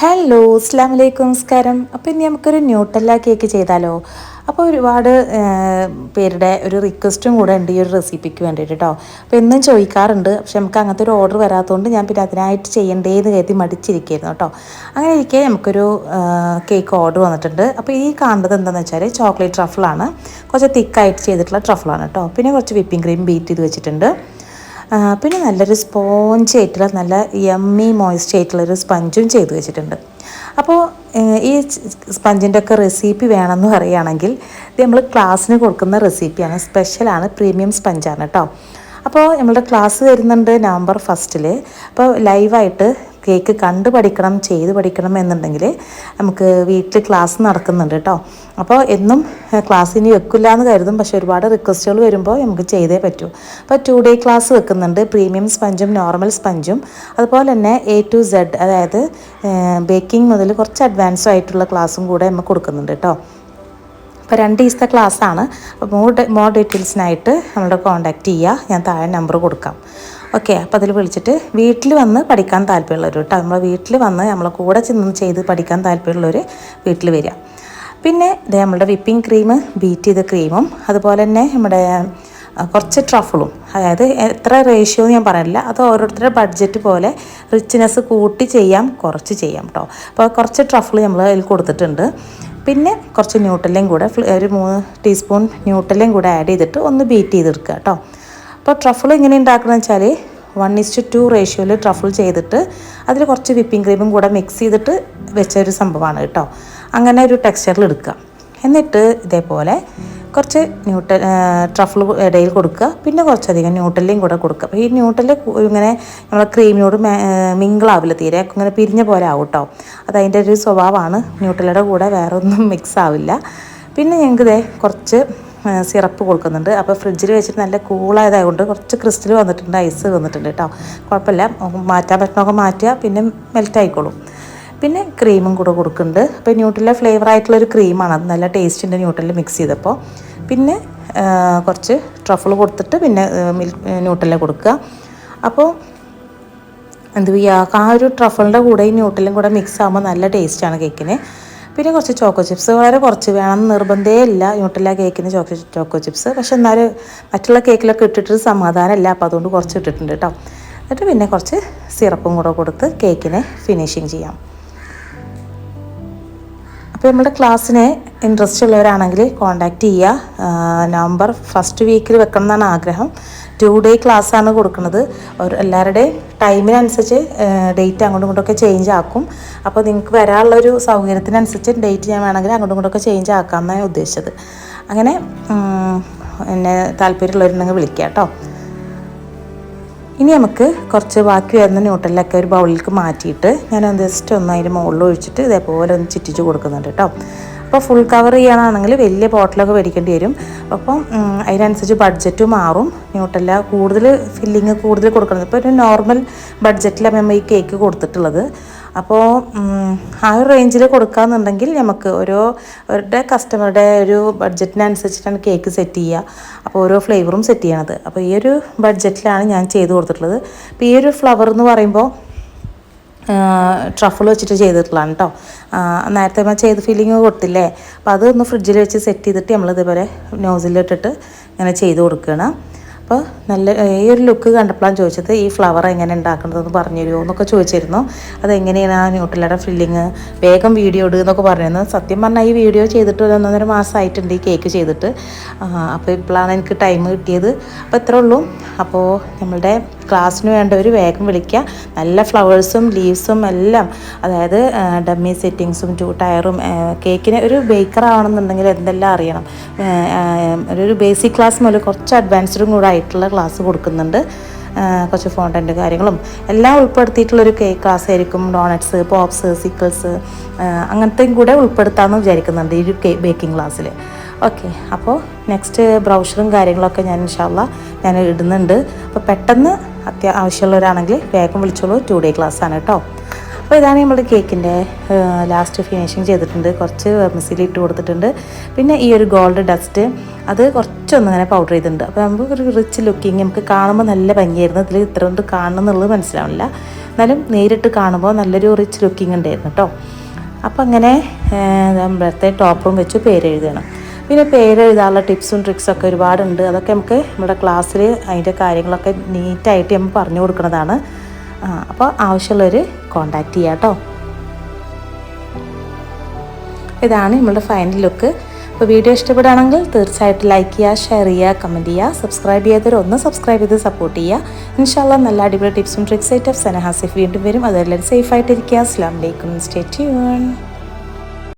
Hello അസ്ലാം വലൈക്കും നമസ്കാരം. അപ്പോൾ ഇനി നമുക്കൊരു ന്യൂട്ടല്ല കേക്ക് ചെയ്താലോ? അപ്പോൾ ഒരുപാട് പേരുടെ ഒരു റിക്വസ്റ്റും കൂടെ ഉണ്ട് ഈ ഒരു റെസിപ്പിക്ക് വേണ്ടിയിട്ട് കേട്ടോ അപ്പോൾ എന്നും ചോദിക്കാറുണ്ട്. പക്ഷെ നമുക്ക് അങ്ങനത്തെ ഒരു ഓർഡർ വരാത്തതുകൊണ്ട് ഞാൻ പിന്നെ അതിനായിട്ട് ചെയ്യണ്ടേന്ന് കരുതി മടിച്ചിരിക്കുകയായിരുന്നു കേട്ടോ അങ്ങനെ ഇരിക്കെ നമുക്കൊരു കേക്ക് ഓർഡർ വന്നിട്ടുണ്ട്. അപ്പോൾ ഈ കാണുന്നത് എന്താണെന്ന് വെച്ചാൽ ചോക്ലേറ്റ് ട്രഫിളാണ് കുറച്ച് തിക്കായിട്ട് ചെയ്തിട്ടുള്ള ട്രഫിളാണ് കേട്ടോ പിന്നെ കുറച്ച് വിപ്പിംഗ് ക്രീം ബീറ്റ് ചെയ്ത് വെച്ചിട്ടുണ്ട്. പിന്നെ നല്ലൊരു സ്പോഞ്ച് ആയിട്ടുള്ള നല്ല യമ്മി മോയ്സ്റ്റ് ആയിട്ടുള്ളൊരു സ്പഞ്ചും ചെയ്തു വെച്ചിട്ടുണ്ട്. അപ്പോൾ ഈ സ്പഞ്ചിന്റെ ഒക്കെ റെസിപ്പി വേണമെന്ന് പറയുകയാണെങ്കിൽ ഇത് നമ്മൾ ക്ലാസ്സിന് കൊടുക്കുന്ന റെസിപ്പിയാണ് സ്പെഷ്യലാണ് പ്രീമിയം സ്പഞ്ചാണ് കേട്ടോ അപ്പോൾ നമ്മളുടെ ക്ലാസ് വരുന്നുണ്ട് നവംബർ ഫസ്റ്റിൽ അപ്പോൾ ലൈവായിട്ട് കേക്ക് കണ്ടു പഠിക്കണം ചെയ്ത് പഠിക്കണം എന്നുണ്ടെങ്കിൽ നമുക്ക് വീട്ടിൽ ക്ലാസ് നടക്കുന്നുണ്ട് കേട്ടോ. അപ്പോൾ എന്നും ക്ലാസ് ഇനി വെക്കില്ല എന്ന് കരുതും. പക്ഷേ ഒരുപാട് റിക്വസ്റ്റുകൾ വരുമ്പോൾ നമുക്ക് ചെയ്തേ പറ്റൂ. അപ്പോൾ ടു ഡേ ക്ലാസ് വെക്കുന്നുണ്ട്. പ്രീമിയം സ്പഞ്ചും നോർമൽ സ്പഞ്ചും അതുപോലെ തന്നെ എ ടു സെഡ് അതായത് ബേക്കിംഗ് മുതൽ കുറച്ച് അഡ്വാൻസ് ആയിട്ടുള്ള ക്ലാസ്സും കൂടെ നമുക്ക് കൊടുക്കുന്നുണ്ട് കേട്ടോ. അപ്പോൾ രണ്ട് ദിവസത്തെ ക്ലാസ്സാണ് അപ്പോൾ മോർ മോർ ഡീറ്റെയിൽസിനായിട്ട് നമ്മളോട് കോൺടാക്റ്റ് ചെയ്യുക. ഞാൻ താഴെ നമ്പർ കൊടുക്കാം. ഓക്കെ അപ്പോൾ അതിൽ വിളിച്ചിട്ട് വീട്ടിൽ വന്ന് പഠിക്കാൻ താല്പര്യമുള്ളവർ കേട്ടോ. നമ്മളെ വീട്ടിൽ വന്ന് നമ്മളെ കൂടെ ചെന്ന് ചെയ്ത് പഠിക്കാൻ താല്പര്യമുള്ളവർ വീട്ടിൽ വരിക. പിന്നെ ഇതേ നമ്മളുടെ വിപ്പിംഗ് ക്രീം ബീറ്റ് ചെയ്ത ക്രീമും അതുപോലെ തന്നെ നമ്മുടെ കുറച്ച് ട്രഫിളും. അതായത് എത്ര റേഷ്യോ ഞാൻ പറയില്ല അത് ഓരോരുത്തരുടെ ബഡ്ജറ്റ് പോലെ റിച്ച്നെസ് കൂട്ടി ചെയ്യാം കുറച്ച് ചെയ്യാം കേട്ടോ. അപ്പോൾ കുറച്ച് ട്രഫിൾ നമ്മൾ അതിൽ കൊടുത്തിട്ടുണ്ട്. പിന്നെ കുറച്ച് ന്യൂട്ടലയും കൂടെ ഒരു മൂന്ന് ടീസ്പൂൺ ന്യൂട്ടലയും കൂടെ ആഡ് ചെയ്തിട്ട് ഒന്ന് ബീറ്റ് ചെയ്തെടുക്കുക കേട്ടോ. അപ്പോൾ ട്രഫിൾ എങ്ങനെ ഉണ്ടാക്കണമെന്ന് വെച്ചാൽ വൺ ഇസ്റ്റ് ടു റേഷ്യോയിൽ ട്രഫിൾ ചെയ്തിട്ട് അതിൽ കുറച്ച് വിപ്പിംഗ് ക്രീമും കൂടെ മിക്സ് ചെയ്തിട്ട് വെച്ച ഒരു സംഭവമാണ് കേട്ടോ. അങ്ങനെ ഒരു ടെക്സ്ചറിൽ എടുക്കുക. എന്നിട്ട് ഇതേപോലെ കുറച്ച് ന്യൂട്ട ട്രഫിൾ ഇടയിൽ കൊടുക്കുക. പിന്നെ കുറച്ചധികം ന്യൂട്ടലിയും കൂടെ കൊടുക്കുക. അപ്പോൾ ഈ ന്യൂട്ടൽ ഇങ്ങനെ നമ്മളെ ക്രീമിനോട് മിങ്കിളാവില്ല തീരെ. ഇങ്ങനെ പിരിഞ്ഞ പോലെ ആവും കേട്ടോ. അത് അതിന്റെ ഒരു സ്വഭാവമാണ്. ന്യൂട്ടലയുടെ കൂടെ വേറെ ഒന്നും മിക്സ് ആവില്ല. പിന്നെ ഞങ്ങൾക്ക് ഇതേ കുറച്ച് സിറപ്പ് കൊടുക്കുന്നുണ്ട്. അപ്പോൾ ഫ്രിഡ്ജിൽ വെച്ചിട്ട് നല്ല കൂളായതായതുകൊണ്ട് കുറച്ച് ക്രിസ്റ്റൽ വന്നിട്ടുണ്ട് ഐസ് വന്നിട്ടുണ്ട് കേട്ടോ കുഴപ്പമില്ല. മാറ്റാൻ പറ്റണമൊക്കെ മാറ്റുക പിന്നെ മെൽറ്റ് ആയിക്കോളും. പിന്നെ ക്രീമും കൂടെ കൊടുക്കുന്നുണ്ട്. അപ്പോൾ ന്യൂട്രലിലെ ഫ്ലേവർ ആയിട്ടുള്ളൊരു ക്രീമാണ് അത് നല്ല ടേസ്റ്റിന്റെ ന്യൂട്രലിൽ മിക്സ് ചെയ്തപ്പോൾ പിന്നെ കുറച്ച് ട്രഫിൾ കൊടുത്തിട്ട് പിന്നെ മിൽക്ക് ന്യൂട്രലിൽ കൊടുക്കുക. അപ്പോൾ എന്ത് ചെയ്യുക ആ ഒരു ട്രഫിളിന്റെ കൂടെ ഈ ന്യൂട്രലും കൂടെ മിക്സ് ആകുമ്പോൾ നല്ല ടേസ്റ്റാണ് കേക്കിന്. പിന്നെ കുറച്ച് ചോക്കോ ചിപ്സ് വളരെ കുറച്ച് വേണം. നിർബന്ധമേ ഇല്ല. ന്യൂട്രല കേക്കിന് ചോക്കോ ചോക്കോ ചിപ്സ് പക്ഷെ എന്നാലും മറ്റുള്ള കേക്കിലൊക്കെ ഇട്ടിട്ട് സമാധാനമല്ല. അപ്പോൾ അതുകൊണ്ട് കുറച്ച് ഇട്ടിട്ടുണ്ട് കേട്ടോ എന്നിട്ട് പിന്നെ കുറച്ച് സിറപ്പും കൂടെ കൊടുത്ത് കേക്കിനെ ഫിനിഷിങ് ചെയ്യാം. അപ്പോൾ നമ്മുടെ ക്ലാസ്സിന് ഇൻട്രസ്റ്റ് ഉള്ളവരാണെങ്കിൽ കോൺടാക്റ്റ് ചെയ്യുക നവംബർ ഫസ്റ്റ് വീക്കിൽ വെക്കണം എന്നാണ് ആഗ്രഹം. ടു ഡേ ആണ് കൊടുക്കുന്നത്. എല്ലാവരുടെയും ടൈമിനനുസരിച്ച് ഡേറ്റ് അങ്ങോട്ടും ഇങ്ങോട്ടൊക്കെ ചേഞ്ച് ആക്കും. അപ്പോൾ നിങ്ങൾക്ക് വരാനുള്ള ഒരു സൗകര്യത്തിനനുസരിച്ച് ഡേറ്റ് ഞാൻ വേണമെങ്കിൽ അങ്ങോട്ടും ഇങ്ങോട്ടൊക്കെ ചേഞ്ച് ആക്കാമെന്നാണ് ഞാൻ ഉദ്ദേശിച്ചത്. അങ്ങനെ എന്നെ താല്പര്യമുള്ളവരുണ്ടെങ്കിൽ വിളിക്കുക കേട്ടോ. ഇനി നമുക്ക് കുറച്ച് ബാക്കി വരുന്ന ന്യൂട്ടലിലൊക്കെ ഒരു ബൗളിലേക്ക് മാറ്റിയിട്ട് ഞാൻ ജസ്റ്റ് ഒന്ന് അതിന്റെ മുകളിൽ ഒഴിച്ചിട്ട് ഇതേപോലെ ഒന്ന് ചുറ്റിച്ച് കൊടുക്കുന്നുണ്ട് കേട്ടോ. അപ്പോൾ ഫുൾ കവർ ചെയ്യാനാണെങ്കിൽ വലിയ ബോട്ടിലൊക്കെ മേടിക്കേണ്ടി വരും. അപ്പം അതിനനുസരിച്ച് ബഡ്ജറ്റ് മാറും. ന്യൂട്ടല്ല കൂടുതൽ ഫില്ലിങ് കൂടുതൽ കൊടുക്കുന്നത് ഇപ്പോൾ ഒരു നോർമൽ ബഡ്ജറ്റിലാണ് നമ്മൾ ഈ കേക്ക് കൊടുത്തിട്ടുള്ളത്. അപ്പോൾ ആ ഒരു റേഞ്ചിൽ കൊടുക്കാമെന്നുണ്ടെങ്കിൽ നമുക്ക് ഓരോ അവരുടെ കസ്റ്റമറുടെ ഒരു ബഡ്ജറ്റിനനുസരിച്ചിട്ടാണ് കേക്ക് സെറ്റ് ചെയ്യുക. അപ്പോൾ ഓരോ ഫ്ലേവറും സെറ്റ് ചെയ്യണത്. അപ്പോൾ ഈ ഒരു ബഡ്ജറ്റിലാണ് ഞാൻ ചെയ്ത് കൊടുത്തിട്ടുള്ളത്. അപ്പോൾ ഈ ഒരു ഫ്ലവർ എന്ന് പറയുമ്പോൾ ട്രഫിൾ വെച്ചിട്ട് ചെയ്തിട്ടുള്ളതാണ് കേട്ടോ നേരത്തെ നമ്മൾ ചെയ്ത് ഫീലിംഗ് കൊടുത്തില്ലേ? അപ്പോൾ അതൊന്ന് ഫ്രിഡ്ജിൽ വെച്ച് സെറ്റ് ചെയ്തിട്ട് നമ്മൾ ഇതേപോലെ നോസിലിട്ടിട്ട് ഇങ്ങനെ ചെയ്ത് കൊടുക്കുകയാണ് അപ്പോൾ നല്ല ഈ ഒരു ലുക്ക് കണ്ടപ്പോഴാണ് ചോദിച്ചത് ഈ ഫ്ലവർ എങ്ങനെ ഉണ്ടാക്കണതെന്ന് പറഞ്ഞു തരുമോ എന്നൊക്കെ ചോദിച്ചിരുന്നു. അതെങ്ങനെയാണ് ആ ന്യൂട്രലയുടെ ഫില്ലിങ് വേഗം വീഡിയോ ഇടുക എന്നൊക്കെ പറഞ്ഞിരുന്നു. സത്യം പറഞ്ഞാൽ ഈ വീഡിയോ ചെയ്തിട്ട് ഒരു ഒന്നൊന്നര മാസമായിട്ടുണ്ട് ഈ കേക്ക് ചെയ്തിട്ട്. അപ്പോൾ ഇപ്പോഴാണ് എനിക്ക് ടൈം കിട്ടിയത്. അപ്പോൾ ഇത്രേ ഉള്ളൂ. അപ്പോൾ നമ്മളുടെ ക്ലാസ്സിന് വേണ്ട ഒരു വേഗം വിളിക്കുക നല്ല ഫ്ലവേഴ്സും ലീവ്സും എല്ലാം അതായത് ഡമ്മി സെറ്റിങ്സും ടു ടയറും കേക്കിന് ഒരു ബേക്കർ ആവണമെന്നുണ്ടെങ്കിൽ എന്തെല്ലാം അറിയണം. ഒരു ബേസിക് ക്ലാസ് മുതൽ കുറച്ച് അഡ്വാൻസ്ഡും കൂടെ ആയിട്ടുള്ള ക്ലാസ് കൊടുക്കുന്നുണ്ട്. കുറച്ച് ഫോണ്ടന്റ് കാര്യങ്ങളും. എല്ലാം ഉൾപ്പെടുത്തിയിട്ടുള്ളൊരു കേക്ക് ക്ലാസ് ആയിരിക്കും. ഡോണറ്റ്സ് പോപ്സ് സിക്കിൾസ് അങ്ങനത്തെയും കൂടെ ഉൾപ്പെടുത്താമെന്ന് വിചാരിക്കുന്നുണ്ട് ഈ ഒരു ബേക്കിംഗ് ക്ലാസ്സിൽ ഓക്കെ അപ്പോൾ നെക്സ്റ്റ് ബ്രൗഷറും കാര്യങ്ങളൊക്കെ ഞാൻ ഇൻഷാല്ല ഞാൻ ഇടുന്നുണ്ട് അപ്പോൾ പെട്ടെന്ന് അത്യാവശ്യമുള്ളവരാണെങ്കിൽ വേഗം വിളിച്ചോളൂ. ടു ഡേ ക്ലാസ് ആണ് കേട്ടോ അപ്പോൾ ഇതാണ് നമ്മൾ കേക്കിന്റെ ലാസ്റ്റ് ഫിനിഷിങ് ചെയ്തിട്ടുണ്ട്. കുറച്ച് വെർമിസിൽ ഇട്ട് കൊടുത്തിട്ടുണ്ട്. പിന്നെ ഈ ഒരു ഗോൾഡ് ഡസ്റ്റ് അത് കുറച്ചൊന്നും അങ്ങനെ പൗഡർ ചെയ്തിട്ടുണ്ട്. അപ്പോൾ നമുക്ക് ഒരു റിച്ച് ലുക്കിങ് നമുക്ക് കാണുമ്പോൾ നല്ല ഭംഗിയായിരുന്നു. ഇതിൽ ഇത്ര കൊണ്ട് കാണണം എന്നുള്ളത് മനസ്സിലാവില്ല എന്നാലും നേരിട്ട് കാണുമ്പോൾ നല്ലൊരു റിച്ച് ലുക്കിങ് ഉണ്ടായിരുന്നു കേട്ടോ അപ്പോൾ അങ്ങനെ ബർത്ത്ഡേ ടോപ്പും വെച്ച് പേര് എഴുതണം പിന്നെ പേരെഴുതാനുള്ള ടിപ്സും ട്രിക്സും ഒക്കെ ഒരുപാടുണ്ട്. അതൊക്കെ നമുക്ക് നമ്മുടെ ക്ലാസ്സിൽ അതിന്റെ കാര്യങ്ങളൊക്കെ നീറ്റായിട്ട് നമ്മൾ പറഞ്ഞു കൊടുക്കുന്നതാണ്. അപ്പോൾ ആവശ്യമുള്ളവർ കോണ്ടാക്ട് ചെയ്യാം കേട്ടോ ഇതാണ് നമ്മളുടെ ഫൈനൽ ലുക്ക് അപ്പോൾ വീഡിയോ ഇഷ്ടപ്പെടുകയാണെങ്കിൽ തീർച്ചയായിട്ടും ലൈക്ക് ചെയ്യുക ഷെയർ ചെയ്യുക കമന്റ് ചെയ്യുക സബ്സ്ക്രൈബ് ചെയ്യാത്തവർ ഒന്ന് സബ്സ്ക്രൈബ് ചെയ്ത് സപ്പോർട്ട് ചെയ്യുക ഇൻഷാല്ല നല്ല അടിപൊളി ടിപ്സും ട്രിക്സ് ആയിട്ട് സനഹാസിഫ് വീണ്ടും വരും. അതെല്ലാം സേഫ് ആയിട്ടിരിക്കുക. അസ്ലാം വലൈക്കും സ്റ്റേ ട്യൂൺ